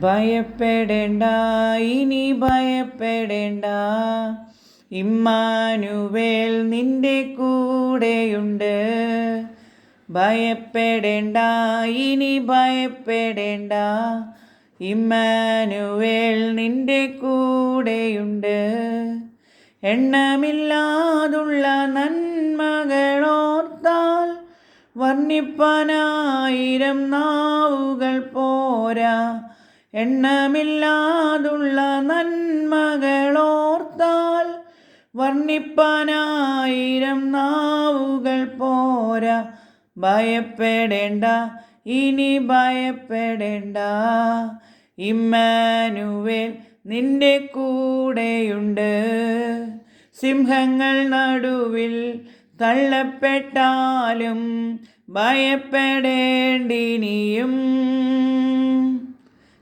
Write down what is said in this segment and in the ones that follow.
ഭയപ്പെടേണ്ട ഇനി ഭയപ്പെടേണ്ട. ഇമ്മാനുവേൽ നിന്റെ കൂടെയുണ്ട്. ഭയപ്പെടേണ്ട ഇനി ഭയപ്പെടേണ്ട. ഇമ്മാനുവേൽ നിന്റെ കൂടെയുണ്ട്. എണ്ണമില്ലാതുള്ള നന്മകളോർത്താൽ വർണിപ്പനായിരം നാവുകൾ പോരാ. എണ്ണമില്ലാതുള്ള നന്മകളോർത്താൽ വർണിപ്പാനായിരം നാവുകൾ പോരാ. ഭയപ്പെടേണ്ട ഇനി ഭയപ്പെടേണ്ട. ഇമ്മാനുവേൽ നിന്റെ കൂടെയുണ്ട്. സിംഹങ്ങൾ നടുവിൽ തള്ളപ്പെട്ടാലും ഭയപ്പെടേണ്ടിനിയും.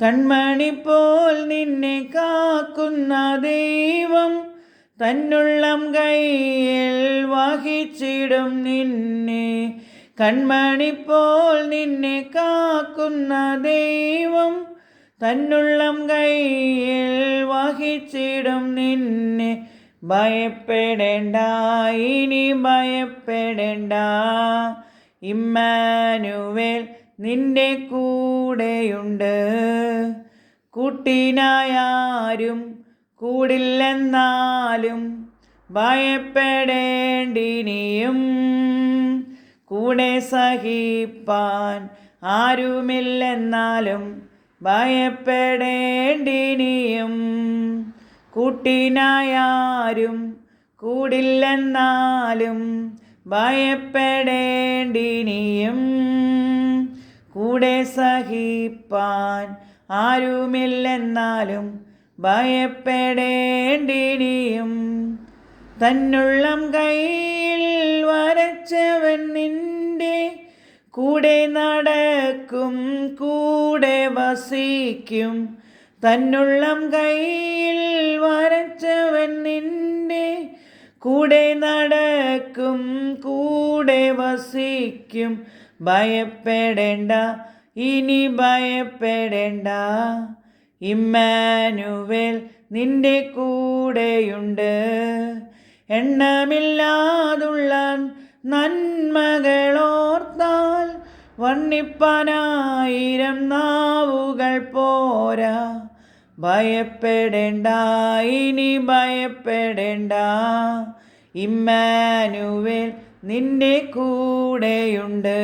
കൺമണി പോൽ നിന്നെ കാക്കുന്ന ദൈവം തന്നുള്ളം കയ്യിൽ വഹിച്ചിടും നിന്നെ. കൺമണി പോൽ നിന്നെ കാക്കുന്ന ദൈവം തന്നുള്ളം കയ്യിൽ വഹിച്ചിടും നിന്നെ. ഭയപ്പെടേണ്ട ഇനി ഭയപ്പെടേണ്ട. ഇമ്മാനുവേൽ നിന്റെ കൂടെയുണ്ട്. കുട്ടിനായാരും കൂടില്ലെന്നാലും ഭയപ്പെടേണ്ടിനിയും. കൂടെ സഹിപ്പാൻ ആരുമില്ലെന്നാലും ഭയപ്പെടേണ്ടിനിയും. കൂട്ടിനായാരും കൂടില്ലെന്നാലും ഭയപ്പെടേണ്ടിനിയും. കൂടെ സഹിപ്പാൻ ആരുമില്ലെന്നാലും ഭയപ്പെടേണ്ടിനിയും. തന്നുള്ളം കയ്യിൽ വരച്ചവൻ നിന്റെ കൂടെ നടക്കും കൂടെ വസിക്കും. തന്നുള്ളം കയ്യിൽ വരച്ചവൻ നിന്റെ കൂടെ നടക്കും കൂടെ വസിക്കും. ഭയപ്പെടേണ്ട ഇനി ഭയപ്പെടേണ്ട. ഇമ്മാനുവേൽ നിന്റെ കൂടെയുണ്ട്. എണ്ണമില്ലാതുള്ള നന്മകളോർത്താൽ വണ്ണിപ്പനായിരം നാവുകൾ പോരാ. ഭയപ്പെടേണ്ട ഇനി ഭയപ്പെടേണ്ട. ഇമ്മാനുവേൽ നിന്റെ കൂടെയുണ്ട്.